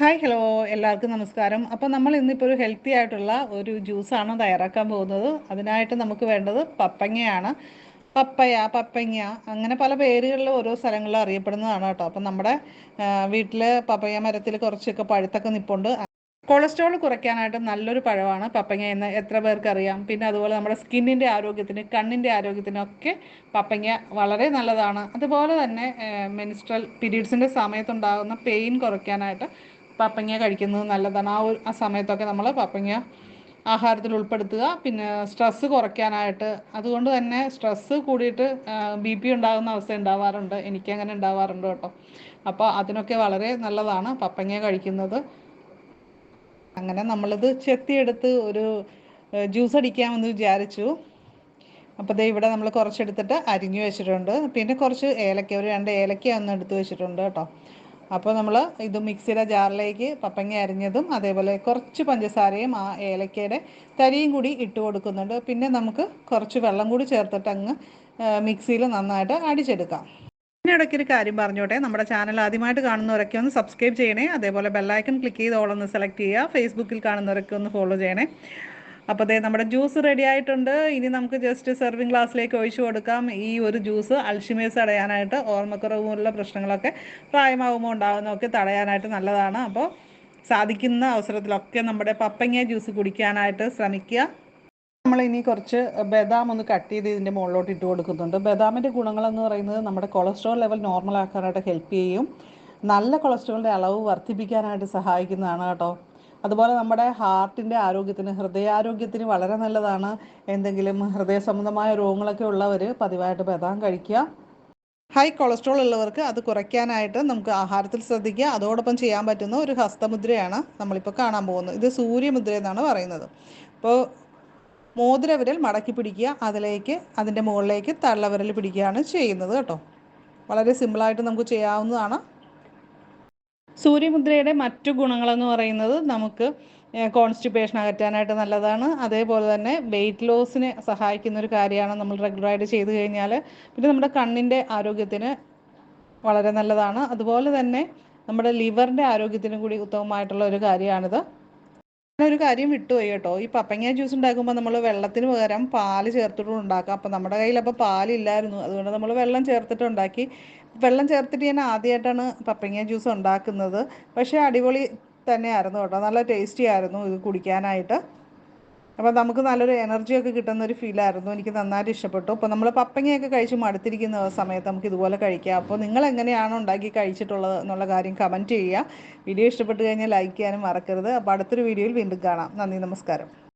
Hi hello എല്ലാവർക്കും നമസ്കാരം. അപ്പോൾ നമ്മൾ ഇന്നിപ്പോൾ ഒരു ഹെൽത്തി ആയിട്ടുള്ള ഒരു ജ്യൂസാണ് തയ്യാറാക്കാൻ പോകുന്നത്. അതിനായിട്ട് നമുക്ക് വേണ്ടത് പപ്പങ്ങയാണ്. പപ്പയ പപ്പങ്ങ അങ്ങനെ പല പേരുകളിൽ ഓരോ സ്ഥലങ്ങളിൽ അറിയപ്പെടുന്നതാണ് കേട്ടോ. അപ്പം നമ്മുടെ വീട്ടിൽ പപ്പയ മരത്തിൽ കുറച്ചൊക്കെ പഴുത്തൊക്കെ നിപ്പുണ്ട്. കൊളസ്ട്രോൾ കുറയ്ക്കാനായിട്ട് നല്ലൊരു പഴമാണ് പപ്പങ്ങ എന്ന് എത്ര പേർക്ക് അറിയാം പിന്നെ അതുപോലെ നമ്മുടെ സ്കിന്നിന്റെ ആരോഗ്യത്തിന് കണ്ണിന്റെ ആരോഗ്യത്തിനൊക്കെ പപ്പങ്ങ വളരെ നല്ലതാണ്. അതുപോലെ തന്നെ മെനിസ്ട്രൽ പീരീഡ്സിന്റെ സമയത്തുണ്ടാകുന്ന പെയിൻ കുറയ്ക്കാനായിട്ട് പപ്പങ്ങ കഴിക്കുന്നത് നല്ലതാണ്. ആ ഒരു ആ സമയത്തൊക്കെ നമ്മൾ പപ്പങ്ങ ആഹാരത്തിൽ ഉൾപ്പെടുത്തുക. പിന്നെ സ്ട്രെസ്സ് കുറയ്ക്കാനായിട്ട് അതുകൊണ്ട് തന്നെ സ്ട്രെസ്സ് കൂടിയിട്ട് ബി പി ഉണ്ടാകുന്ന അവസ്ഥ ഉണ്ടാവാറുണ്ട്. എനിക്കങ്ങനെ ഉണ്ടാവാറുണ്ട് കേട്ടോ. അപ്പോൾ അതിനൊക്കെ വളരെ നല്ലതാണ് പപ്പങ്ങ കഴിക്കുന്നത്. അങ്ങനെ നമ്മളിത് ചെത്തിയെടുത്ത് ഒരു ജ്യൂസ് അടിക്കാമെന്ന് വിചാരിച്ചു. അപ്പോൾ ദേ ഇവിടെ നമ്മൾ കുറച്ചെടുത്തിട്ട് അരിഞ്ഞു വെച്ചിട്ടുണ്ട്. പിന്നെ കുറച്ച് ഏലക്ക ഒരു രണ്ട് ഏലക്ക ഒന്ന് എടുത്ത് വെച്ചിട്ടുണ്ട് കേട്ടോ. അപ്പോൾ നമ്മൾ ഇത് മിക്സിയുടെ ജാറിലേക്ക് പപ്പങ്ങ അരിഞ്ഞതും അതേപോലെ കുറച്ച് പഞ്ചസാരയും ആ ഏലക്കയുടെ തരിയും കൂടി ഇട്ട് കൊടുക്കുന്നുണ്ട്. പിന്നെ നമുക്ക് കുറച്ച് വെള്ളം കൂടി ചേർത്തിട്ട് അങ്ങ് മിക്സിയിൽ നന്നായിട്ട് അടിച്ചെടുക്കാം. ഇതിനിടയ്ക്ക് ഒരു കാര്യം പറഞ്ഞോട്ടെ. നമ്മുടെ ചാനൽ ആദ്യമായിട്ട് കാണുന്നവരൊക്കെ ഒന്ന് സബ്സ്ക്രൈബ് ചെയ്യണേ. അതേപോലെ ബെല്ലൈക്കൺ ക്ലിക്ക് ചെയ്ത് ഓളൊന്ന് സെലക്ട് ചെയ്യുക. ഫേസ്ബുക്കിൽ കാണുന്നവരൊക്കെ ഒന്ന് ഫോളോ ചെയ്യണേ. അപ്പോൾ അതേ നമ്മുടെ ജ്യൂസ് റെഡി ആയിട്ടുണ്ട്. ഇനി നമുക്ക് ജസ്റ്റ് സെർവിങ് ഗ്ലാസ്സിലേക്ക് ഒഴിച്ചു കൊടുക്കാം. ഈ ഒരു ജ്യൂസ് അൾഷിമേഴ്സ് തടയാനായിട്ട് ഓർമ്മക്കുറവ് പോലുള്ള പ്രശ്നങ്ങളൊക്കെ പ്രായമാകുമ്പോൾ ഉണ്ടാകുന്നതൊക്കെ തടയാനായിട്ട് നല്ലതാണ്. അപ്പോൾ സാധിക്കുന്ന അവസരത്തിലൊക്കെ നമ്മുടെ പപ്പങ്ങ ജ്യൂസ് കുടിക്കാനായിട്ട് ശ്രമിക്കുക. നമ്മൾ ഇനി കുറച്ച് ബദാം ഒന്ന് കട്ട് ചെയ്ത് ഇതിന്റെ മുകളിലോട്ട് ഇട്ട് കൊടുക്കുന്നുണ്ട്. ബദാമിന്റെ ഗുണങ്ങളെന്ന് പറയുന്നത് നമ്മുടെ കൊളസ്ട്രോൾ ലെവൽ നോർമൽ ആക്കാനായിട്ട് ഹെൽപ്പ് ചെയ്യും. നല്ല കൊളസ്ട്രോളിന്റെ അളവ് വർദ്ധിപ്പിക്കാനായിട്ട് സഹായിക്കുന്നതാണ് കേട്ടോ. അതുപോലെ നമ്മുടെ ഹാർട്ടിന്റെ ആരോഗ്യത്തിന് ഹൃദയാരോഗ്യത്തിന് വളരെ നല്ലതാണ്. എന്തെങ്കിലും ഹൃദയ സംബന്ധമായ രോഗങ്ങളൊക്കെ ഉള്ളവർ പതിവായിട്ട് ബദാം കഴിക്കുക. ഹൈ കൊളസ്ട്രോൾ ഉള്ളവർക്ക് അത് കുറയ്ക്കാനായിട്ട് നമുക്ക് ആഹാരത്തിൽ ശ്രദ്ധിക്കുക. അതോടൊപ്പം ചെയ്യാൻ പറ്റുന്ന ഒരു ഹസ്തമുദ്രയാണ് നമ്മളിപ്പോൾ കാണാൻ പോകുന്നത്. ഇത് സൂര്യമുദ്ര എന്നാണ് പറയുന്നത്. അപ്പോൾ മോതിരവിരൽ മടക്കി പിടിക്കുക. അതിലേക്ക് അതിന്റെ മുകളിലേക്ക് തള്ളവിരൽ പിടിക്കുകയാണ് ചെയ്യുന്നത് കേട്ടോ. വളരെ സിമ്പിളായിട്ട് നമുക്ക് ചെയ്യാവുന്നതാണ്. സൂര്യമുദ്രയുടെ മറ്റു ഗുണങ്ങളെന്ന് പറയുന്നത് നമുക്ക് കോൺസ്റ്റിപ്പേഷൻ അകറ്റാനായിട്ട് നല്ലതാണ്. അതേപോലെ തന്നെ വെയിറ്റ് ലോസിന് സഹായിക്കുന്ന ഒരു കാര്യമാണ് നമ്മൾ റെഗുലറായിട്ട് ചെയ്തു കഴിഞ്ഞാൽ പിന്നെ നമ്മുടെ കണ്ണിന്റെ ആരോഗ്യത്തിന് വളരെ നല്ലതാണ്. അതുപോലെ തന്നെ നമ്മുടെ ലിവറിന്റെ ആരോഗ്യത്തിനും കൂടി ഉത്തമമായിട്ടുള്ള ഒരു കാര്യമാണിത്. ഒരു കാര്യം വിട്ടുപോയി കേട്ടോ. ഈ പപ്പങ്ങ ജ്യൂസ് ഉണ്ടാക്കുമ്പോൾ നമ്മൾ വെള്ളത്തിന് പകരം പാൽ ചേർത്തിട്ട് ഉണ്ടാക്കാം. അപ്പം നമ്മുടെ കയ്യിൽ അപ്പോൾ പാലില്ലായിരുന്നു. അതുകൊണ്ട് നമ്മൾ വെള്ളം ചേർത്തിട്ട് ഉണ്ടാക്കി. വെള്ളം ചേർത്തിട്ട് ഞാൻ ആദ്യമായിട്ടാണ് പപ്പങ്ങ ജ്യൂസ് ഉണ്ടാക്കുന്നത്. പക്ഷേ അടിപൊളി തന്നെയായിരുന്നു കേട്ടോ. നല്ല ടേസ്റ്റി ആയിരുന്നു ഇത് കുടിക്കാനായിട്ട്. അപ്പോൾ നമുക്ക് നല്ലൊരു എനർജിയൊക്കെ കിട്ടുന്ന ഒരു ഫീലായിരുന്നു എനിക്ക് നന്നായിട്ട് ഇഷ്ടപ്പെട്ടു. അപ്പോൾ നമ്മൾ പപ്പങ്ങയൊക്കെ കഴിച്ച് മടുത്തിരിക്കുന്ന സമയത്ത് നമുക്ക് ഇതുപോലെ കഴിക്കാം. അപ്പോൾ നിങ്ങൾ എങ്ങനെയാണ് ഉണ്ടാക്കി കഴിച്ചിട്ടുള്ളത് എന്നുള്ള കാര്യം കമന്റ് ചെയ്യുക. വീഡിയോ ഇഷ്ടപ്പെട്ട് കഴിഞ്ഞാൽ ലൈക്ക് ചെയ്യാനും മറക്കരുത്. അപ്പോൾ അടുത്തൊരു വീഡിയോയിൽ വീണ്ടും കാണാം. നന്ദി നമസ്കാരം.